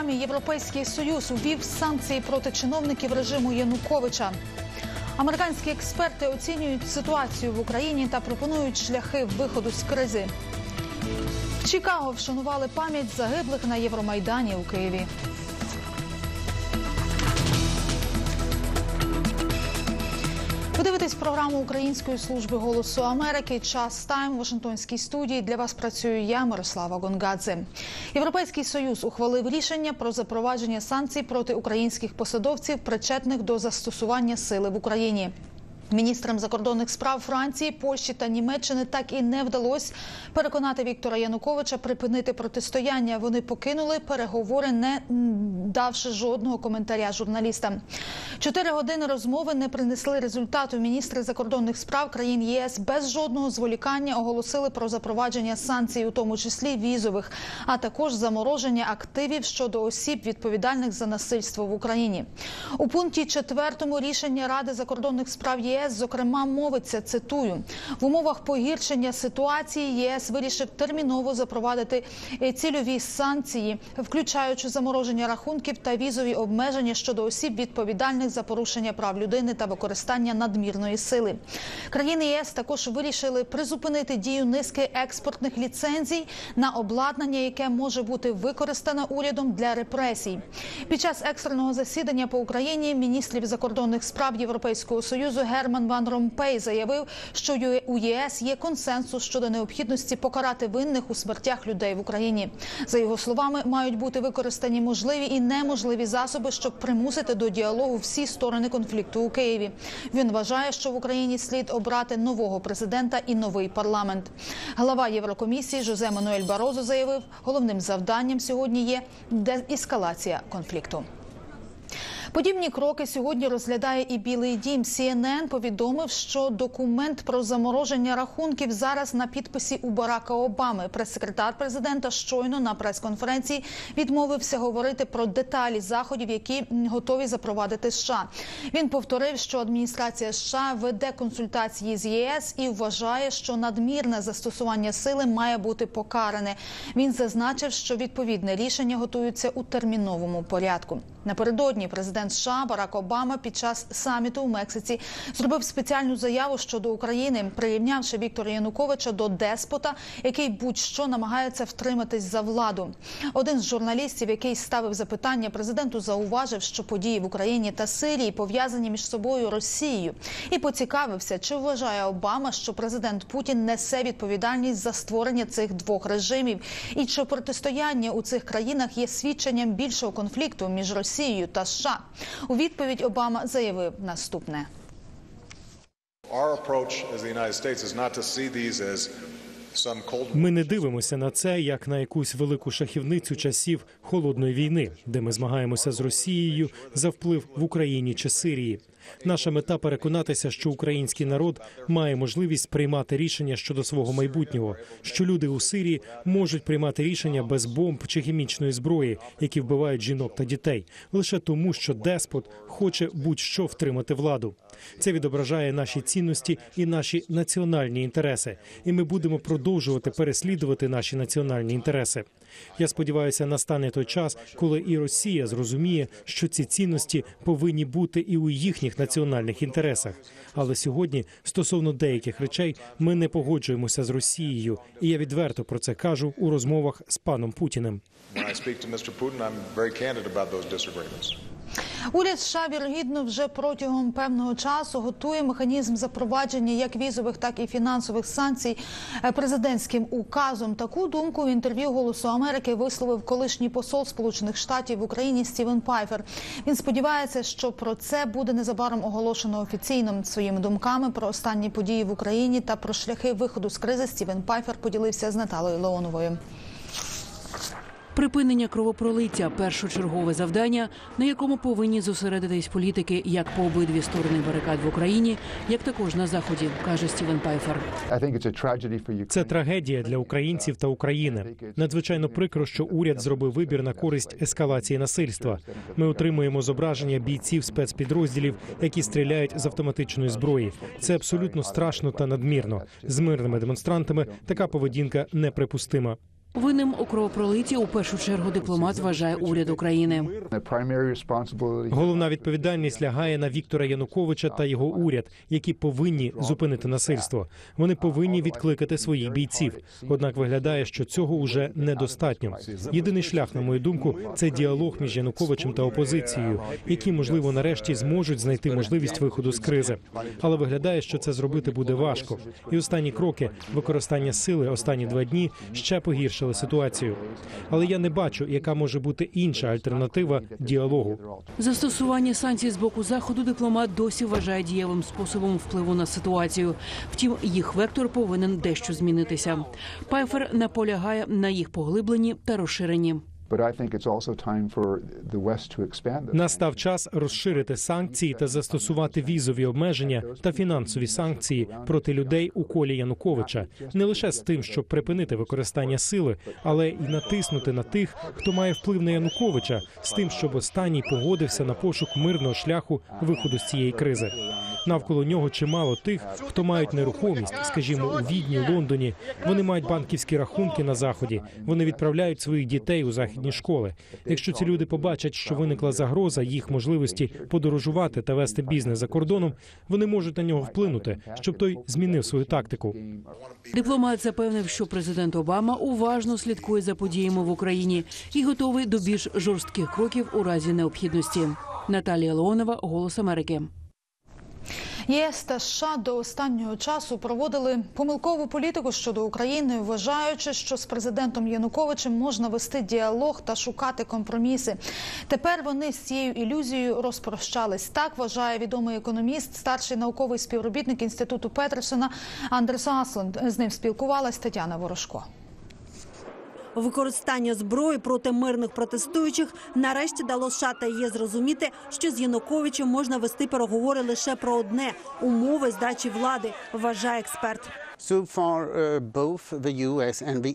Програмі Європейський Союз увів санкції проти чиновників режиму Януковича. Американські експерти оцінюють ситуацію в Україні та пропонують шляхи виходу з кризи. В Чикаго вшанували пам'ять загиблих на Євромайдані у Києві. Ви дивитесь програму Української служби голосу Америки. Час тайм у Вашингтонській студії. Для вас працюю я, Мирослава Гонгадзе. Європейський союз ухвалив рішення про запровадження санкцій проти українських посадовців, причетних до застосування сили в Україні. Міністрам закордонних справ Франції, Польщі та Німеччини так і не вдалося переконати Віктора Януковича припинити протистояння. Вони покинули переговори, не давши жодного коментаря журналістам. Чотири години розмови не принесли результату. Міністри закордонних справ країн ЄС без жодного зволікання оголосили про запровадження санкцій, у тому числі візових, а також замороження активів щодо осіб, відповідальних за насильство в Україні. У пункті четвертому рішення Ради закордонних справ ЄС, зокрема, мовиться цитую в умовах погіршення ситуації. ЄС вирішив терміново запровадити цільові санкції, включаючи замороження рахунків та візові обмеження щодо осіб, відповідальних за порушення прав людини та використання надмірної сили. Країни ЄС також вирішили призупинити дію низки експортних ліцензій на обладнання, яке може бути використане урядом для репресій. Під час екстреного засідання по Україні міністрів закордонних справ Європейського союзу Герман Ван Ромпей заявив, що у ЄС є консенсус щодо необхідності покарати винних у смертях людей в Україні. За його словами, мають бути використані можливі і неможливі засоби, щоб примусити до діалогу всі сторони конфлікту у Києві. Він вважає, що в Україні слід обрати нового президента і новий парламент. Глава Єврокомісії Жозе Мануель Барозо заявив, головним завданням сьогодні є деескалація конфлікту. Подібні кроки сьогодні розглядає і Білий Дім. CNN повідомив, що документ про замороження рахунків зараз на підписі у Барака Обами. Прес-секретар президента щойно на прес-конференції відмовився говорити про деталі заходів, які готові запровадити США. Він повторив, що адміністрація США веде консультації з ЄС і вважає, що надмірне застосування сили має бути покаране. Він зазначив, що відповідне рішення готується у терміновому порядку. Напередодні президент США Барак Обама під час саміту у Мексиці зробив спеціальну заяву щодо України, прирівнявши Віктора Януковича до деспота, який будь-що намагається втриматись за владу. Один з журналістів, який ставив запитання президенту, зауважив, що події в Україні та Сирії пов'язані між собою Росією, і поцікавився, чи вважає Обама, що президент Путін несе відповідальність за створення цих двох режимів, і чи протистояння у цих країнах є свідченням більшого конфлікту між Росією та США. У відповідь Обама заявив наступне. Ми не дивимося на це як на якусь велику шахівницю часів холодної війни, де ми змагаємося з Росією за вплив в Україні чи Сирії. Наша мета переконатися, що український народ має можливість приймати рішення щодо свого майбутнього, що люди у Сирії можуть приймати рішення без бомб чи хімічної зброї, які вбивають жінок та дітей, лише тому, що деспот хоче будь-що втримати владу. Це відображає наші цінності і наші національні інтереси, і ми будемо продовжувати переслідувати наші національні інтереси. Я сподіваюся, настане той час, коли і Росія зрозуміє, що ці цінності повинні бути і у їхніх національних інтересах. Але сьогодні, стосовно деяких речей, ми не погоджуємося з Росією, і я відверто про це кажу у розмовах з паном Путіним. Уряд США, вірогідно, вже протягом певного часу готує механізм запровадження як візових, так і фінансових санкцій е, президентським указом. Таку думку в інтерв'ю Голосу Америки висловив колишній посол Сполучених Штатів в Україні Стівен Пайфер. Він сподівається, що про це буде незабаром оголошено офіційно. Своїми думками про останні події в Україні та про шляхи виходу з кризи Стівен Пайфер поділився з Наталою Леоновою. Припинення кровопролиття першочергове завдання, на якому повинні зосередитись політики як по обидві сторони барикад в Україні, як також на заході, каже Стівен Пайфер. Це трагедія для українців та України. Надзвичайно прикро, що уряд зробив вибір на користь ескалації насильства. Ми отримуємо зображення бійців спецпідрозділів, які стріляють з автоматичної зброї. Це абсолютно страшно та надмірно. З мирними демонстрантами така поведінка неприпустима. Винним у кровопролитті у першу чергу дипломат вважає уряд України. Головна відповідальність лягає на Віктора Януковича та його уряд, які повинні зупинити насильство. Вони повинні відкликати своїх бійців. Однак виглядає, що цього уже недостатньо. Єдиний шлях, на мою думку, це діалог між Януковичем та опозицією, які можливо нарешті зможуть знайти можливість виходу з кризи. Але виглядає, що це зробити буде важко. І останні кроки використання сили останні два дні ще погіршили ситуацію. Але я не бачу, яка може бути інша альтернатива діалогу. Застосування санкцій з боку заходу дипломат досі вважає дієвим способом впливу на ситуацію. Втім, їх вектор повинен дещо змінитися. Пайфер наполягає на їх поглибленні та розширенні. Настав час розширити санкції та застосувати візові обмеження та фінансові санкції проти людей у колі Януковича, не лише з тим, щоб припинити використання сили, але й натиснути на тих, хто має вплив на Януковича, з тим, щоб останній погодився на пошук мирного шляху виходу з цієї кризи. Навколо нього чимало тих, хто мають нерухомість, скажімо, у Відні, Лондоні. Вони мають банківські рахунки на заході. Вони відправляють своїх дітей у західні школи. Якщо ці люди побачать, що виникла загроза їх можливості подорожувати та вести бізнес за кордоном, вони можуть на нього вплинути, щоб той змінив свою тактику. Дипломат запевнив, що президент Обама уважно слідкує за подіями в Україні і готовий до більш жорстких кроків у разі необхідності. Наталія Леонова, Голос Америки. ЄС та США до останнього часу проводили помилкову політику щодо України, вважаючи, що з президентом Януковичем можна вести діалог та шукати компроміси. Тепер вони з цією ілюзією розпрощались. Так вважає відомий економіст, старший науковий співробітник інституту Петерсона Андрес Асленд. З ним спілкувалась Тетяна Ворожко. Використання зброї проти мирних протестуючих нарешті дало США та ЄС зрозуміти, що з Януковичем можна вести переговори лише про одне умови здачі влади, вважає експерт. Uh,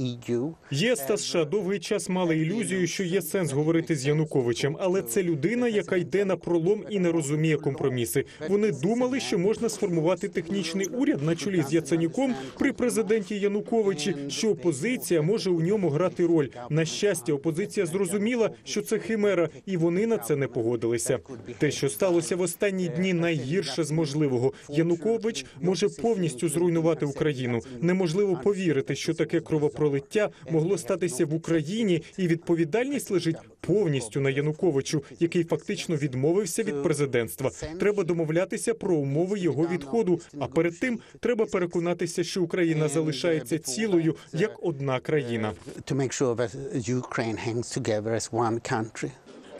E ЄС та США довгий час мали ілюзію, що є сенс говорити з Януковичем, але це людина, яка йде на пролом і не розуміє компроміси. Вони думали, що можна сформувати технічний уряд на чолі з Яценюком при президенті Януковичі, що опозиція може у ньому грати роль. На щастя, опозиція зрозуміла, що це химера, і вони на це не погодилися. Те, що сталося в останні дні, найгірше з можливого. Янукович може повністю зруйнувати Україну. Неможливо повірити, що таке кровопролиття могло статися в Україні, і відповідальність лежить повністю на Януковичу, який фактично відмовився від президентства. Треба домовлятися про умови його відходу. А перед тим треба переконатися, що Україна залишається цілою як одна країна.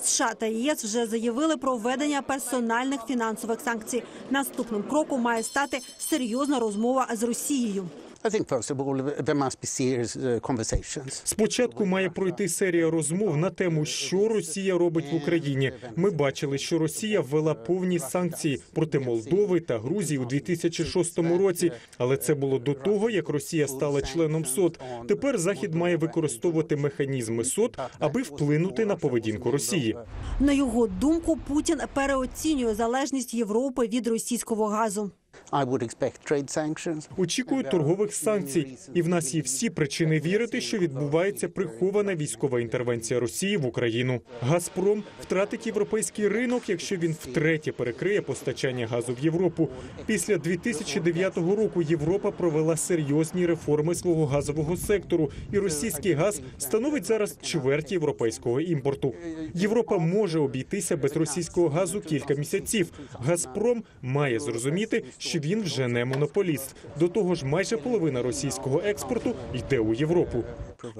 США та ЄС вже заявили про введення персональних фінансових санкцій. Наступним кроком має стати серйозна розмова з Росією. I think, first of all, there must be serious uh, conversations. Спочатку має пройти серія розмов на тему, що Росія робить в Україні. Ми бачили, що Росія ввела повні санкції проти Молдови та Грузії у 2006 році. Але це було до того, як Росія стала членом СОТ. Тепер Захід має використовувати механізми СОТ, аби вплинути на поведінку Росії. На його думку, Путін переоцінює залежність Європи від російського газу. Очікують торгових санкцій, і в нас є всі причини вірити, що відбувається прихована військова інтервенція Росії в Україну. Газпром втратить європейський ринок, якщо він втретє перекриє постачання газу в Європу. Після 2009 року Європа провела серйозні реформи свого газового сектору, і російський газ становить зараз чверть європейського імпорту. Європа може обійтися без російського газу кілька місяців. Газпром має зрозуміти, що він вже не монополіст. До того ж, майже половина російського експорту йде у Європу.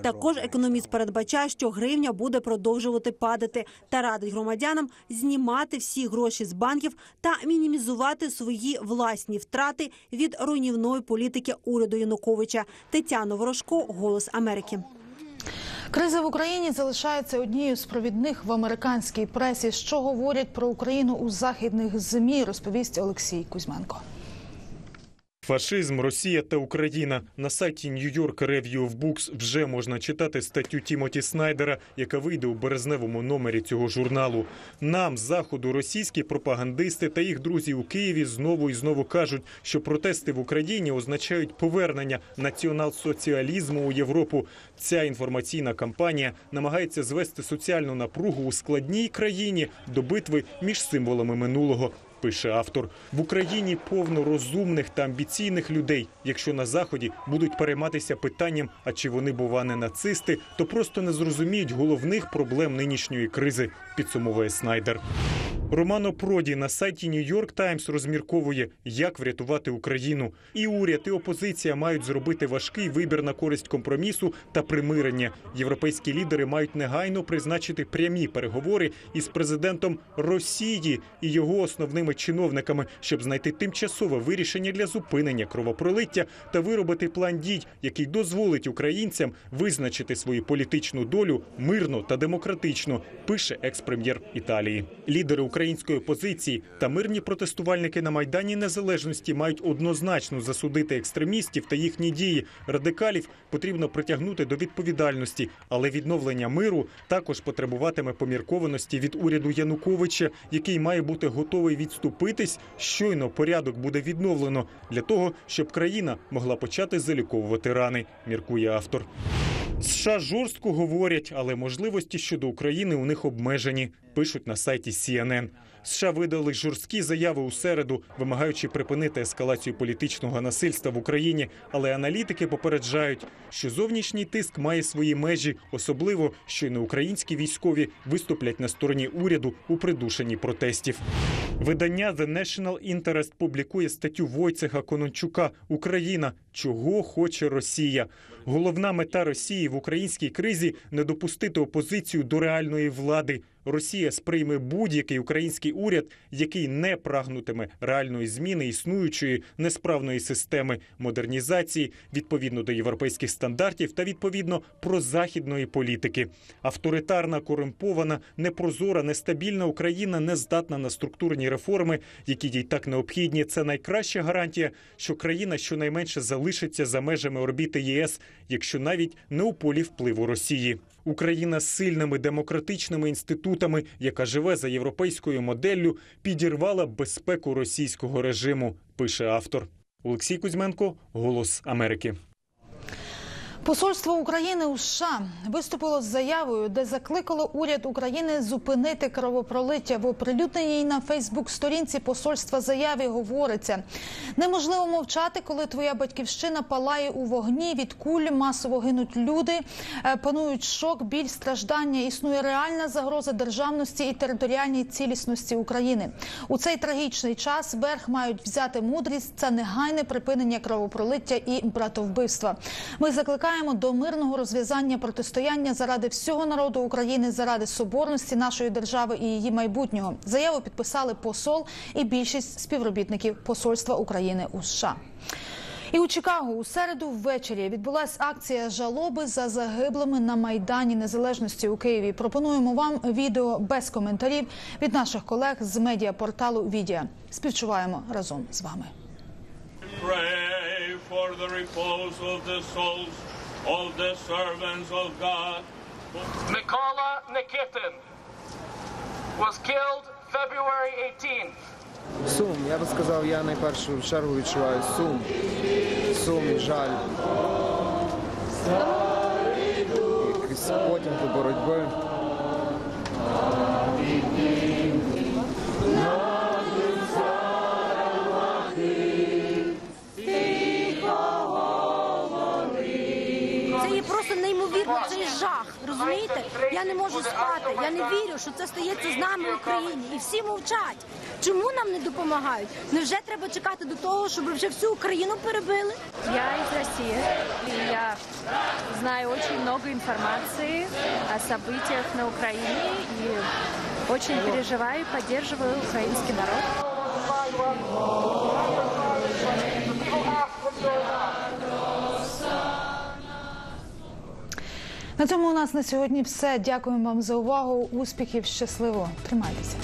Також економіст передбачає, що гривня буде продовжувати падати та радить громадянам знімати всі гроші з банків та мінімізувати свої власні втрати від руйнівної політики уряду Януковича. Тетяна Ворожко, Голос Америки. Криза в Україні залишається однією з провідних в американській пресі. Що говорять про Україну у західних змі, розповість Олексій Кузьменко. Фашизм, Росія та Україна на сайті York Review of Books вже можна читати статтю Тімоті Снайдера, яка вийде у березневому номері цього журналу. Нам заходу російські пропагандисти та їх друзі у Києві знову і знову кажуть, що протести в Україні означають повернення націонал-соціалізму у Європу. Ця інформаційна кампанія намагається звести соціальну напругу у складній країні до битви між символами минулого. Пише автор в Україні повно розумних та амбіційних людей. Якщо на заході будуть перейматися питанням, а чи вони бува не нацисти, то просто не зрозуміють головних проблем нинішньої кризи. Підсумовує Снайдер. Романо Проді на сайті York Times розмірковує, як врятувати Україну. І уряд, і опозиція мають зробити важкий вибір на користь компромісу та примирення. Європейські лідери мають негайно призначити прямі переговори із президентом Росії і його основними чиновниками, щоб знайти тимчасове вирішення для зупинення кровопролиття та виробити план дій, який дозволить українцям визначити свою політичну долю мирно та демократично. Пише екс-прем'єр Італії. Лідери української опозиції та мирні протестувальники на майдані незалежності мають однозначно засудити екстремістів та їхні дії. Радикалів потрібно притягнути до відповідальності, але відновлення миру також потребуватиме поміркованості від уряду Януковича, який має бути готовий відступитись. Щойно порядок буде відновлено для того, щоб країна могла почати заліковувати рани. Міркує автор. США жорстко говорять, але можливості щодо України у них обмежені. Пишуть на сайті CNN. США видали жорсткі заяви у середу, вимагаючи припинити ескалацію політичного насильства в Україні. Але аналітики попереджають, що зовнішній тиск має свої межі, особливо щойно українські військові виступлять на стороні уряду у придушенні протестів. Видання The National Interest публікує статтю Войцеха Конончука Україна. Чого хоче Росія? Головна мета Росії в українській кризі не допустити опозицію до реальної влади. Росія сприйме будь-який український уряд, який не прагнутиме реальної зміни існуючої несправної системи модернізації відповідно до європейських стандартів та відповідно прозахідної політики. Авторитарна, корумпована, непрозора, нестабільна Україна не здатна на структурні реформи, які їй так необхідні. Це найкраща гарантія, що країна щонайменше залишиться за межами орбіти ЄС, якщо навіть не у полі впливу Росії. Україна з сильними демократичними інститутами, яка живе за європейською моделлю, підірвала безпеку російського режиму. Пише автор Олексій Кузьменко, Голос Америки. Посольство України у США виступило з заявою, де закликало уряд України зупинити кровопролиття в оприлюдненій на Фейсбук-сторінці посольства заяві. Говориться неможливо мовчати, коли твоя батьківщина палає у вогні. Від куль масово гинуть люди, е, панують шок, біль, страждання. Існує реальна загроза державності і територіальній цілісності України. У цей трагічний час верх мають взяти мудрість. Це негайне припинення кровопролиття і братовбивства. Ми закликаємо до мирного розв'язання протистояння заради всього народу України, заради соборності нашої держави і її майбутнього. Заяву підписали посол і більшість співробітників посольства України у США. І у Чикаго у середу ввечері відбулася акція жалоби за загиблими на майдані незалежності у Києві. Пропонуємо вам відео без коментарів від наших колег з медіапорталу Відія. Співчуваємо разом з вами. Pray for the repose of the souls of the servants of God. Mikola Nikitin was killed February 18th. Сум, я би сказав, я найпершу чергу відчуваю сум, сум і жаль. Якийсь потім до боротьби. Жах. Розумієте? Я не можу спати. Я не вірю, що це стається з нами в Україні. І всі мовчать. Чому нам не допомагають? Невже треба чекати до того, щоб вже всю Україну перебили? Я из России, и я знаю очень много информации о событиях на Украине и очень переживаю и поддерживаю украинский народ. На цьому у нас на сьогодні все. Дякуємо вам за увагу. Успіхів, щасливо. Тримайтеся.